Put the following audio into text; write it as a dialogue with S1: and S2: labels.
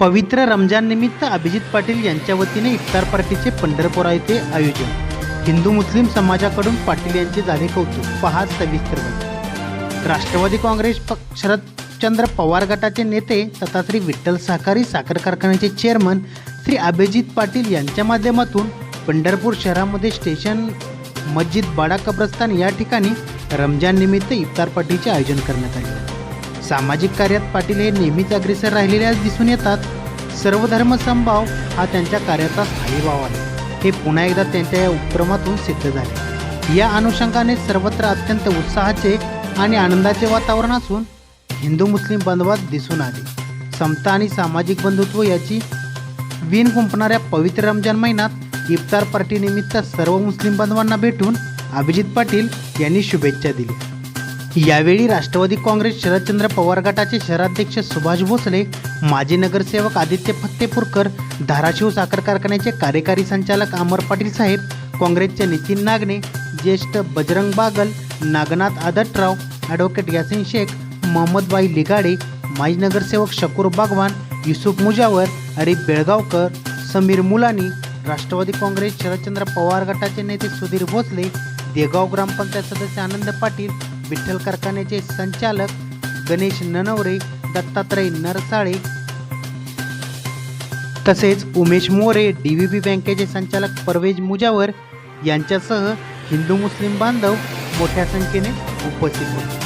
S1: पवित्र रमजान निमित्त अभिजित पाटील यांच्या वतीने इफ्तार पार्टीचे पंढरपूर येथे आयोजन. हिंदू मुस्लिम समाजाकडून पाटील यांचे झाले कौतुक. पहा सविस्तर राष्ट्रवादी काँग्रेस पक्ष शरदचंद्र पवार गटाचे नेते तथा श्री विठ्ठल सहकारी साखर कारखान्याचे चेअरमन श्री अभिजित पाटील यांच्या माध्यमातून पंढरपूर शहरामध्ये स्टेशन मस्जिद बाडा कब्रस्तान या ठिकाणी रमजान निमित्त इफ्तार पार्टीचे आयोजन करण्यात आले. सामाजिक कार्यात पाटील हे नेहमीच अग्रेसर राहिलेले आज दिसून येतात. सर्वधर्म समभाव हा त्यांच्या कार्याचा स्थायी भाव आहे. हे पुन्हा एकदा त्यांच्या या उपक्रमातून सिद्ध झाले. या अनुषंगाने सर्वत्र अत्यंत उत्साहाचे आणि आनंदाचे वातावरण असून हिंदू मुस्लिम बांधवात दिसून आले. समता आणि सामाजिक बंधुत्व याची विण गुंपणाऱ्या पवित्र रमजान महिन्यात इफ्तार पार्टीनिमित्त सर्व मुस्लिम बांधवांना भेटून अभिजित पाटील यांनी शुभेच्छा दिल्या. यावेळी राष्ट्रवादी काँग्रेस शरदचंद्र पवार गटाचे शहराध्यक्ष सुभाष भोसले माजी नगरसेवक आदित्य फत्तेपूरकर धाराशिव साखर कारखान्याचे कार्यकारी संचालक अमर पाटील साहेब काँग्रेसचे नितीन नागणे ज्येष्ठ बजरंग बागल नागनाथ आदतराव ॲडव्होकेट यासिन शेख मोहम्मदबाई लिगाडे माजी नगरसेवक शकूर बागवान युसुफ मुजावर अरिफ बेळगावकर समीर मुलानी राष्ट्रवादी काँग्रेस शरदचंद्र पवार गटाचे नेते सुधीर भोसले देगाव ग्रामपंचायत सदस्य आनंद पाटील विठ्ठल कारखान्याचे संचालक गणेश ननवरे दत्तात्रय नरसाळे तसेच Umesh More D V B बँकेचे संचालक परवेज मुजावर यांच्यासह हिंदू मुस्लिम बांधव मोठ्या संख्येने उपस्थित होते.